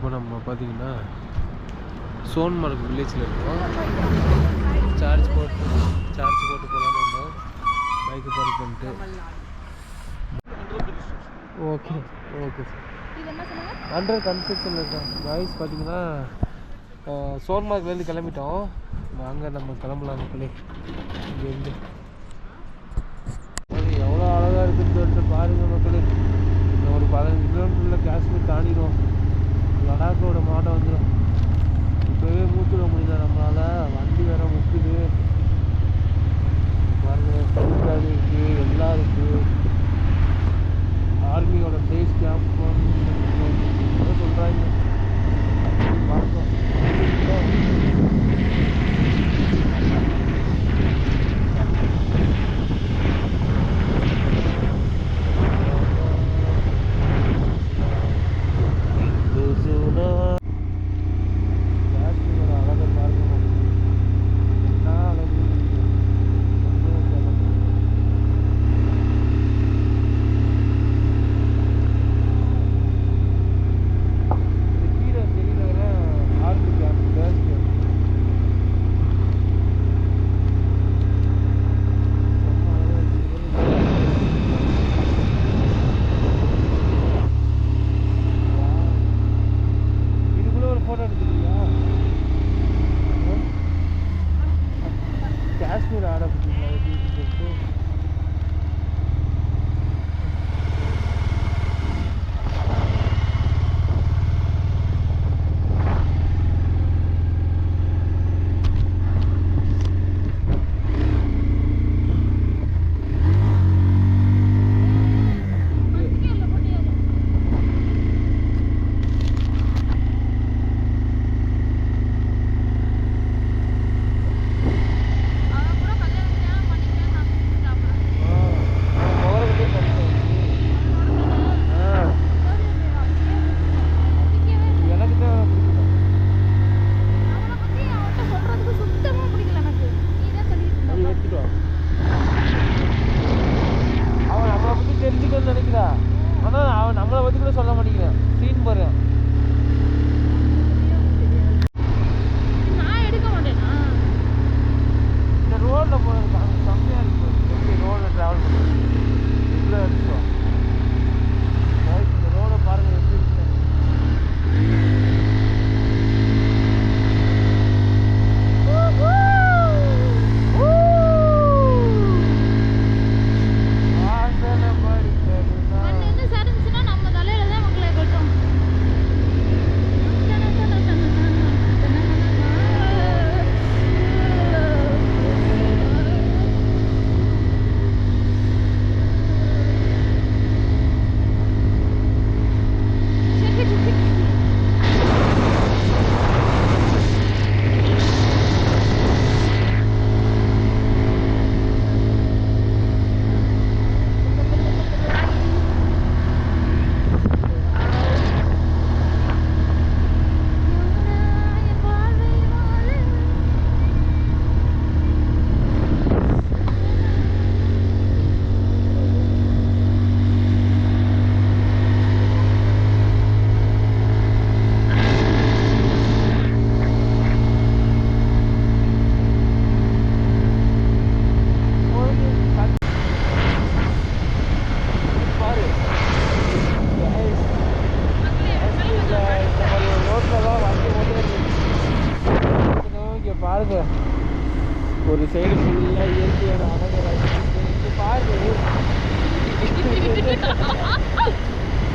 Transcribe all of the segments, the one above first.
இப்போ நம்ம பார்த்தீங்கன்னா சோன்மார்க் வில்லேஜில் இருக்கோம். சார்ஜ் போட்டு சார்ஜ் போட்டு போகலான்னு வந்தோம் பைக்கு பார்க் பண்ணிட்டு. ஓகே ஓகே சார் அண்டர் கன்ஸ்ட்ரக்ஷனில் இருக்கோம். வாய்ஸ் பார்த்தீங்கன்னா சோன்மார்க்லேருந்து கிளம்பிட்டோம். வாங்க நம்ம கிளம்பலாம் மக்களே. இங்கேருந்து அது எவ்வளோ அழகாக இருக்குன்னு சொல்லிட்டு பாருங்கள் மக்களே. ஒரு பதினஞ்சு கிலோமீட்டரில் காஷ்மீர் தாண்டிடும் லடாக்கோட மாட்டம் வந்துடும் இப்போவே மூச்சுட முடியல நம்மளால். வண்டி வேற முக்குது பாருங்க இருக்குது எல்லாம் இருக்குது ஆர்மியோட பேஸ் கேம்ப் சொல்கிறாங்க பார்த்தோம்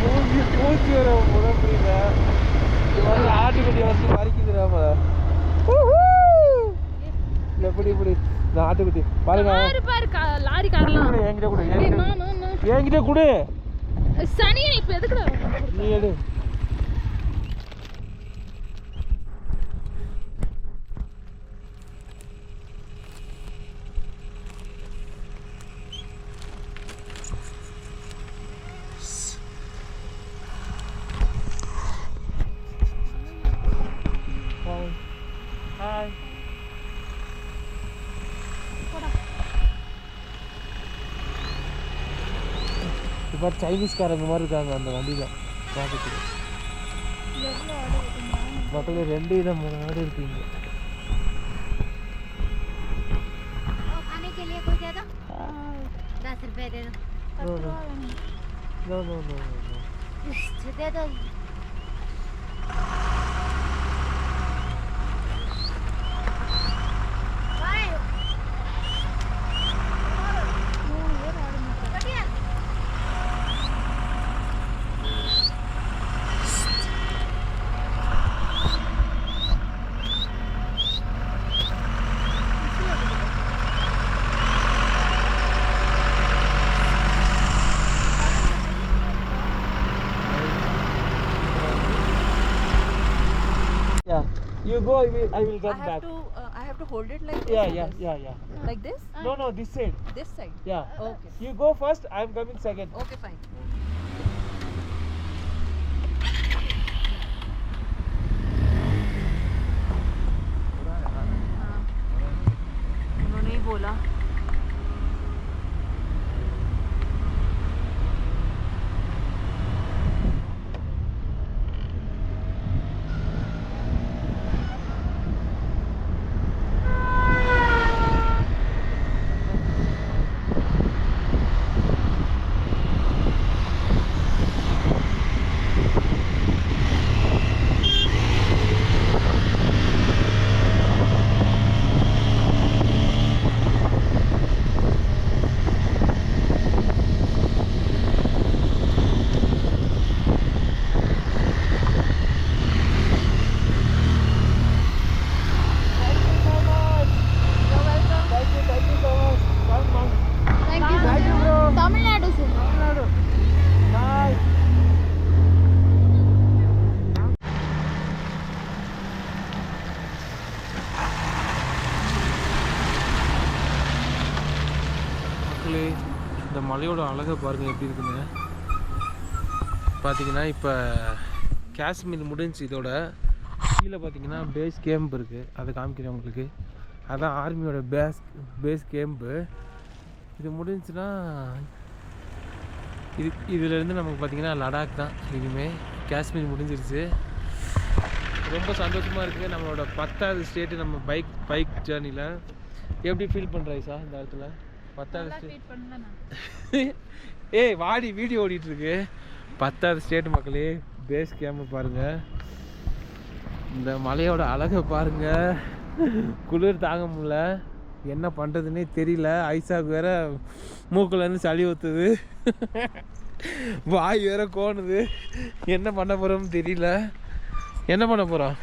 மூஞ்சி மூஞ்சி வர உடம்புல வந்து ஆட்டுக்குட்டி. வந்து மறிக்குது நாம எப்படி இப்படி இந்த ஆட்டுக்குட்டி பாருங்க லாரி காரலாம் கொடு, என்கிட்ட கொடு. என்கிட்ட கொடு? சனியை இப்ப எதுக்குடா? நீ எடு. இப்போ சைனீஸ்காரங்க மாதிரி இருக்காங்க அந்த வண்டியில் பார்க்கறதுக்கு எவ்வளோ ஆடு இருக்குங்க மக்களே ரெண்டு விதம் மூணு ஆடு இருக்கீங்க और खाने के लिए कोई दे दो दस रुपए दे दो பத்து ரூபா வேணும் நோ நோ நோ நோ इस- दे दो you go. I will, I will I come have back. to uh, I have to hold it like this Yeah, or yeah, this? yeah, yeah. Like this? No, no, this side. This side. Yeah. Okay. You go first. I'm coming second. Okay, fine. हाँ। उन्होंने ही बोला மலையோட அழகை பாருங்கள் எப்படி இருக்குங்க பார்த்தீங்கன்னா இப்போ காஷ்மீர் முடிஞ்சு இதோட கீழே பார்த்தீங்கன்னா பேஸ் கேம்ப் இருக்குது அதை காமிக்கிறேன் உங்களுக்கு. அதான் ஆர்மியோட பேஸ் பேஸ் கேம்ப்பு இது முடிஞ்சுன்னா இது இதுலேருந்து நமக்கு பார்த்தீங்கன்னா லடாக் தான் இனிமேல் காஷ்மீர் முடிஞ்சிருச்சு. ரொம்ப சந்தோஷமாக இருக்குது நம்மளோட பத்தாவது ஸ்டேட்டு நம்ம பைக் பைக் ஜேர்னியில் எப்படி ஃபீல் பண்ணுறாய் சார் இந்த இடத்துல? பத்தாவது ஏய் வாடி வீடியோ ஓடிட்டு இருக்கு பத்தாவது ஸ்டேட் மக்களே பேஸ் கேம்ப் பாருங்க. இந்த மலையோட அழகை பாருங்க. குளிர் தாங்க முடியல. என்ன பண்ணுறதுனே தெரியல. ஐசாக்கு வேற மூக்குலேருந்து சளி ஊற்றுது வாய் வேற கோணுது. என்ன பண்ண போகிறோம்னு தெரியல. என்ன பண்ண போகிறோம்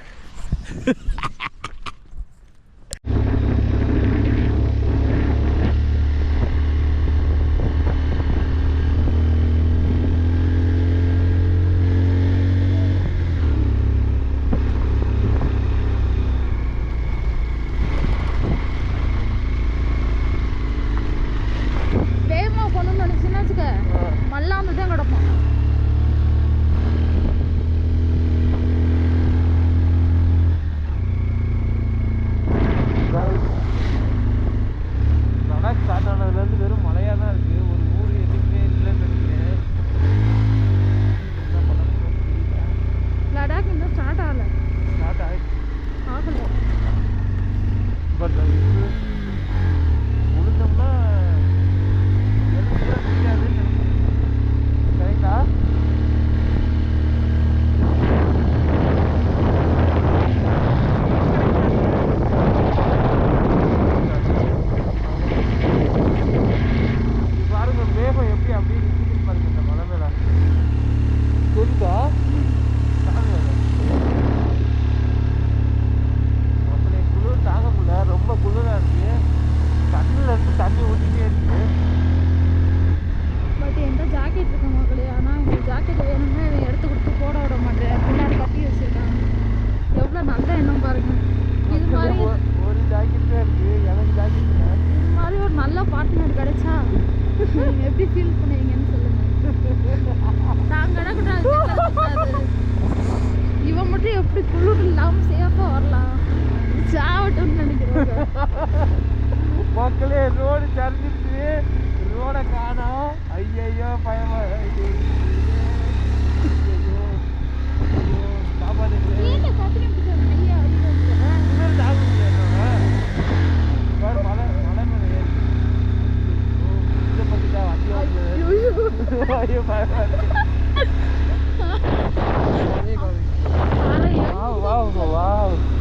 சாவட்டும்னு நினைக்கிறேன் மக்களே ரோடு சரிஞ்சிருச்சு. ரோடை காணோம். ஐயையோ பயமா. ஐயோ. பயமா இருக்கு. Wow, wow, wow.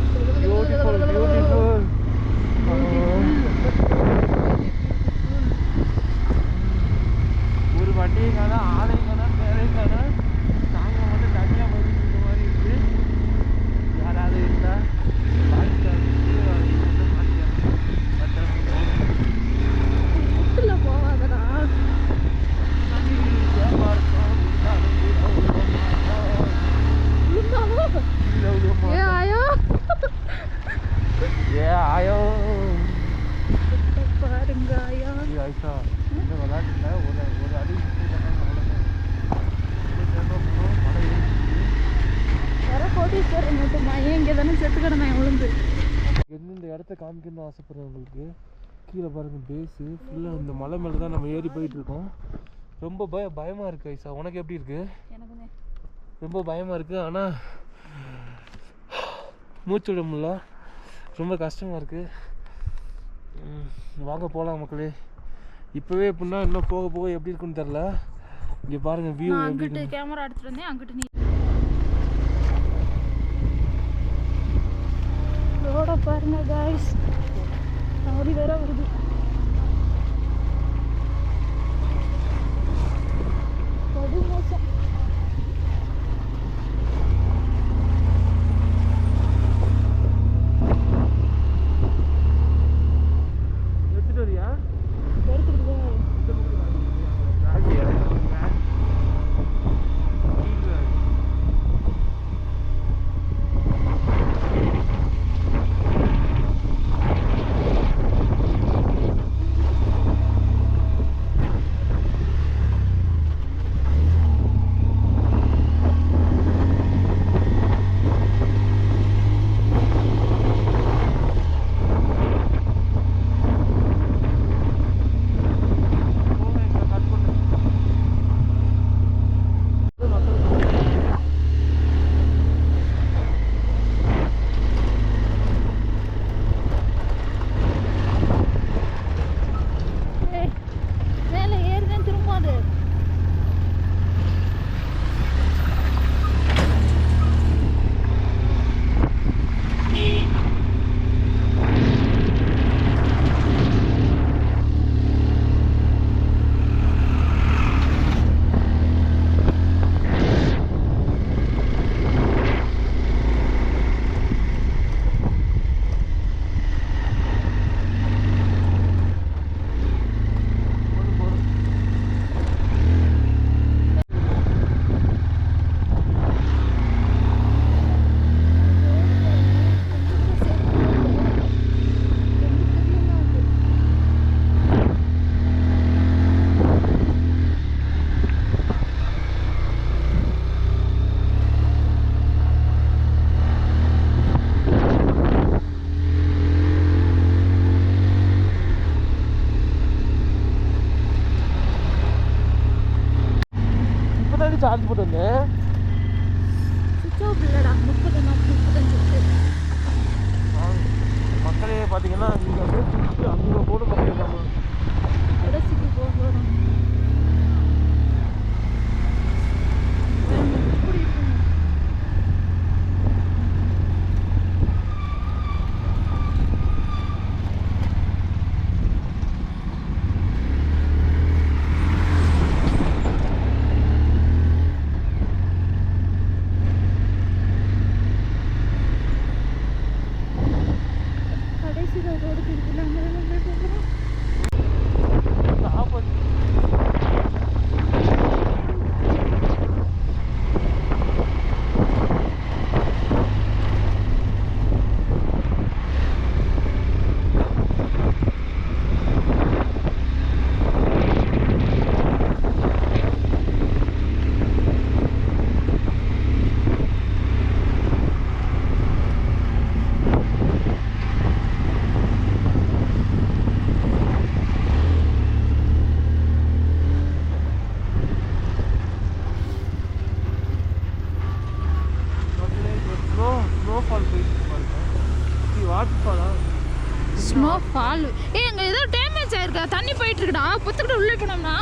எந்தெந்த இடத்த காமிக்கணும்னு ஆசைப்படுறவங்களுக்கு கீழே பாருங்க பேஸு ஃபுல்லாக இந்த மலை மேலே தான் நம்ம ஏறி போயிட்டு இருக்கோம் ரொம்ப பய பயமாக இருக்கு ஐசா. உனக்கு எப்படி இருக்கு? எனக்குமே. ரொம்ப பயமாக இருக்கு ஆனால் மூச்சு விட முடியல. ரொம்ப கஷ்டமாக இருக்கு. ம், வாங்க போகலாம் மக்களே. இப்போவே எப்படின்னா இன்னும் போக போக எப்படி இருக்குன்னு தெரில இங்கே பாருங்க வியூ கேமரா எடுத்துட்டு வந்தேன் அங்கிட்டு நீ ரோட பாருங்க காய்ஸ் அப்படி வேற வருது. படுமோசம். இப்போதான் சார்ஜ் போட்டு வந்தேன் சுவிட்ச் ஆஃப் இல்லைடா முப்பது நாள் முப்பத்தஞ்சு இருக்கு மக்களே பார்த்தீங்கன்னா இங்கே அப்படியே சுற்றி அங்கே போட பார்த்துருக்காங்க கடைசிக்கு போகிறோம் எப்படி இருக்குங்க கடைசியில் ரோடு இருக்குல்ல அங்கே தான் போகிறோம் ஆப்போசிட் ஸ்னோ ஸ்னோஃபால் போயிட்டு பாருங்க வாட்டர் ஃபாலா ஸ்னோ ஏ எங்கள் ஏதோ டேமேஜ் ஆயிருக்கா தண்ணி போயிட்டு இருக்குடா. புத்துக்கிட்ட உள்ளே போனோம்னா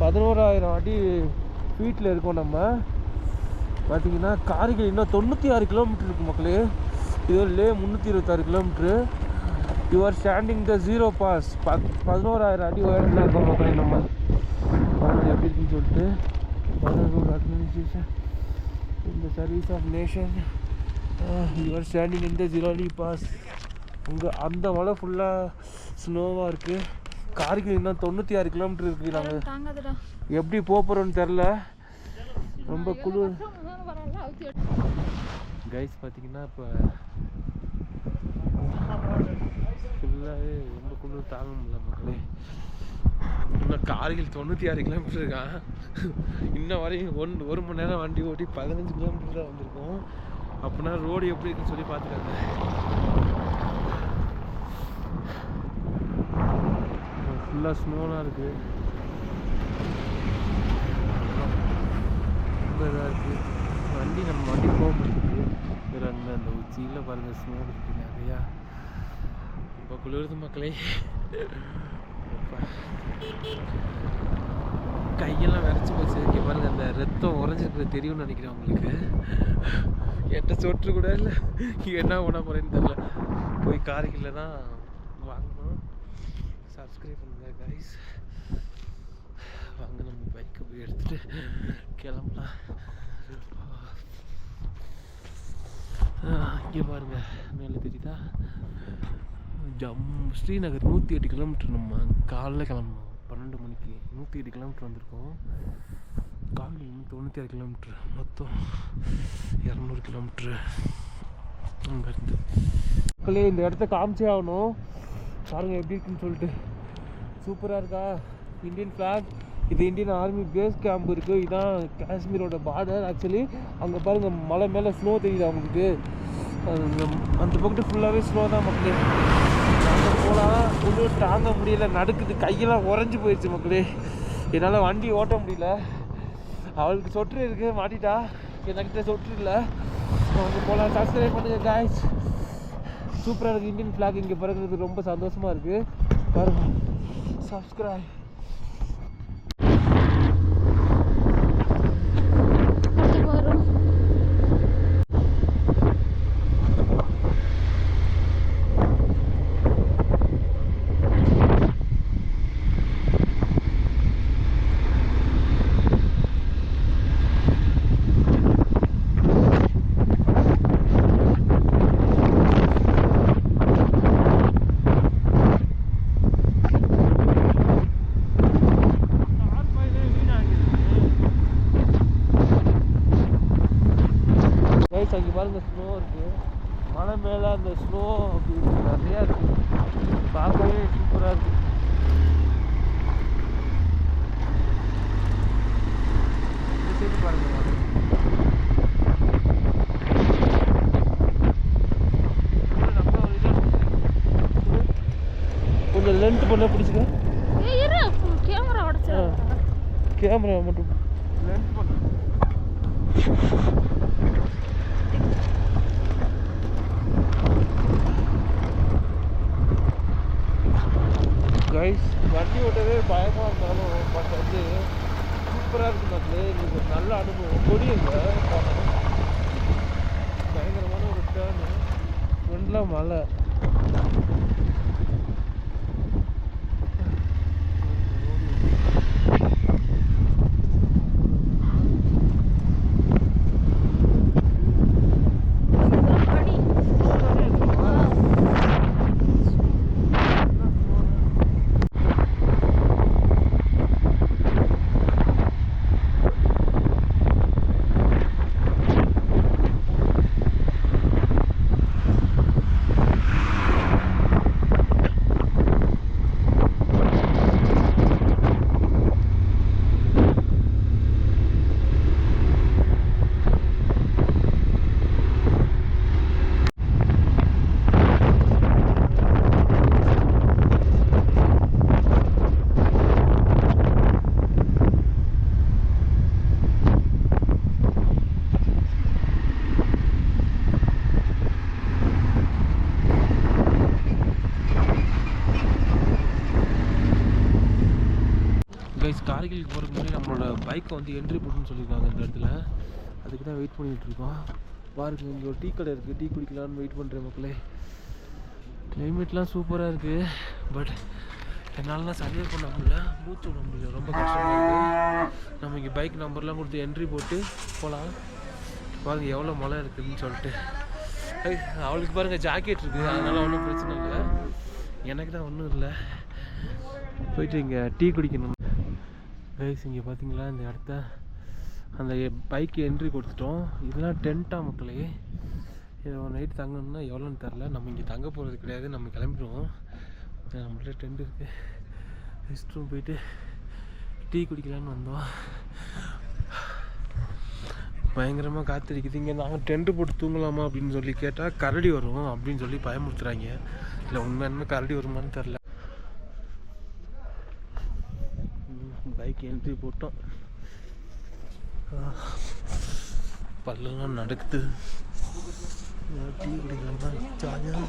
பதினோராயிரம் அடி ஃபீட்டில் இருக்கோம் நம்ம. பார்த்தீங்கன்னா காரிகை இன்னும் தொண்ணூற்றி ஆறு கிலோமீட்டர் இருக்குது மக்களே. இது லே முந்நூற்றி இருபத்தாறு kilometre you are standing the zero pass ப பதினோராயிரம் அடி உயரத்தில் இருக்கோம் மக்களே நம்ம. எப்படி இருக்குன்னு சொல்லிட்டு. அட்மினிஸ்ட்ரேஷன் இந்த service of nation you are standing இந்த ஜீரோலி பாஸ் உங்கள் அந்த மலை ஃபுல்லாக ஸ்னோவாக இருக்குது கார்கில் இன்னும் தொண்ணூற்றி ஆறு கிலோமீட்டர் இருக்குது நாங்கள் எப்படி போக போகிறோன்னு தெரில ரொம்ப குளிர். கைஸ் பார்த்தீங்கன்னா இப்போ ஃபுல்லாகவே ரொம்ப குளிர் தாங்க முடியல மக்களே. இன்னும் கார்கில் தொண்ணூற்றி ஆறு கிலோமீட்டர் இருக்கான் இன்ன வரையும் ஒன் ஒரு மணி நேரம் வண்டி ஓட்டி பதினஞ்சு கிலோமீட்டர் தான் வந்திருக்கோம். அப்படின்னா ரோடு எப்படி இருக்குன்னு சொல்லி பார்த்துக்காங்க ஃபுல்லாக ஸ்னோலாம் இருக்குது ரொம்ப இதாக இருக்குது வண்டி நம்ம வண்டி போக முடியுது வேறு அந்த அந்த உச்சியில் பாருங்கள் ஸ்னோ இருக்குது நிறையா. இப்போ குளிர்ந்து மக்களே. கையெல்லாம் விரைச்சி போச்சு. இங்கே பாருங்க அந்த ரத்தம் உறைஞ்சிருக்கிறது தெரியும்னு நினைக்கிறேன் உங்களுக்கு. என்கிட்ட சொட்டு கூட இல்லை. என்ன பண்ண போகிறேன்னு தெரில போய் காரைக்கில் தான் வாங்கணும். சப்ஸ்கிரைப் பண்ணுங்க கைஸ் வாங்க நம்ம பைக்கை போய் எடுத்துகிட்டு கிளம்பலாம். இங்கே பாருங்க மேலே தெரியுதா? ஜம் ஸ்ரீநகர் நூற்றி எட்டு கிலோமீட்டர் நம்ம காலைல கிளம்பணும். பன்னெண்டு மணிக்கு நூற்றி எட்டு கிலோமீட்டர் வந்திருக்கோம். காலையில் தொண்ணூற்றி ஆறு கிலோமீட்ரு மொத்தம் இரநூறு கிலோமீட்ரு அங்கேருந்து மக்களே இந்த இடத்த காமிச்சே ஆகணும். பாருங்கள் எப்படி இருக்குன்னு சொல்லிட்டு. சூப்பராக இருக்கா? இந்தியன் ஃப்ளாக் இது இந்தியன் ஆர்மி பேஸ் கேம்ப் இருக்குது இதான் காஷ்மீரோட பார்டர் ஆக்சுவலி அங்கே பாருங்கள் மலை மேலே ஸ்னோ தெரியுது அவங்களுக்கு அந்த பக்கத்து ஃபுல்லாகவே ஸ்னோ தான் மக்களே. அங்கே போகலாம் ஒன்றும் தாங்க முடியல. நடுக்குது. கையெல்லாம் உறைஞ்சி போயிடுச்சு மக்களே. என்னால் வண்டி ஓட்ட முடியல. அவளுக்கு சொட்டு இருக்குது மாட்டிட்டா. என்கிட்ட சொட்டு இல்லை. அங்கே போகலாம் சப்ஸ்கிரைப் பண்ணுங்கள் காய்ஸ் சூப்பராக இருக்குது இந்தியன் ஃப்ளாக் இங்கே பிறகுறது ரொம்ப சந்தோஷமாக இருக்குது பாருங்கள் சப்ஸ்கிரைப் கைஸ் அங்கே பாருங்க ஸ்னோ இருக்குது மலை மேலே அந்த ஸ்னோ அப்படி நிறையா இருக்குது பார்க்கவே சூப்பராக இருக்குது கொஞ்சம் லென்த் பண்ண பிடிச்சிக்க. கேமரா மட்டும். லென்த் பண்ண. கைஸ் வண்டி ஓட்டவே பயமாக இருந்தாலும் பட் வந்து சூப்பராக இருக்கும் மக்களே. இது ஒரு நல்ல அனுபவம். முடியுங்க பயங்கரமான ஒரு டேர்னு ஃப்ரெண்டில் மலை படி கைஸ் கார்கிலுக்கு போகிறதுக்கு முன்னாடி நம்மளோட வந்து என்ட்ரி போட்டுன்னு சொல்லியிருக்காங்க இந்த இடத்துல. அதுக்கு தான் வெயிட் பண்ணிட்டு இருக்கோம். பாருங்க இங்கே ஒரு டீ கடை இருக்குது டீ குடிக்கலான்னு வெயிட் பண்ணுறேன் மக்களே. கிளைமேட்லாம் சூப்பராக இருக்குது பட் என்னாலலாம் சர்வே பண்ண முடியல. மூச்சு விட முடியல. ரொம்ப கஷ்டமாக இருக்குது நம்ம இங்கே பைக் நம்பர்லாம் கொடுத்து என்ட்ரி போட்டு போகலாம் பாருங்க எவ்வளோ மழை இருக்குதுன்னு சொல்லிட்டு. அவளுக்கு பாருங்க ஜாக்கெட் இருக்குது அதனால ஒன்றும் பிரச்சனை இல்லை. எனக்கு தான் ஒன்றும் இல்லை. போயிட்டு இங்கே டீ குடிக்கணும். கைஸ் இங்கே பார்த்தீங்களா இந்த இடத்த அந்த பைக்கு என்ட்ரி கொடுத்துட்டோம். இதெல்லாம் டென்ட்டாக மக்களே. இதை ஒரு நைட் தங்கணும்னா எவ்வளோன்னு தெரில நம்ம இங்கே தங்க போகிறது கிடையாது. நம்ம கிளம்பிடுவோம். நம்மள்ட்ட டென்ட் இருக்குது ரெஸ்ட் ரூம் போயிட்டு டீ குடிக்கலான்னு வந்தோம். பயங்கரமாக காத்திருக்குது இங்கே நாங்கள் டென்ட்டு போட்டு தூங்கலாமா அப்படின்னு சொல்லி கேட்டால் கரடி வரும் அப்படின்னு சொல்லி பயமுறுத்துகிறாங்க இல்லை உண்மையான கரடி வருமான்னு தெரில பைக் என்ட்ரி போட்டோம். பல்லெல்லாம் நடக்குது. டீ குடிக்கலாம் ஜாலியாக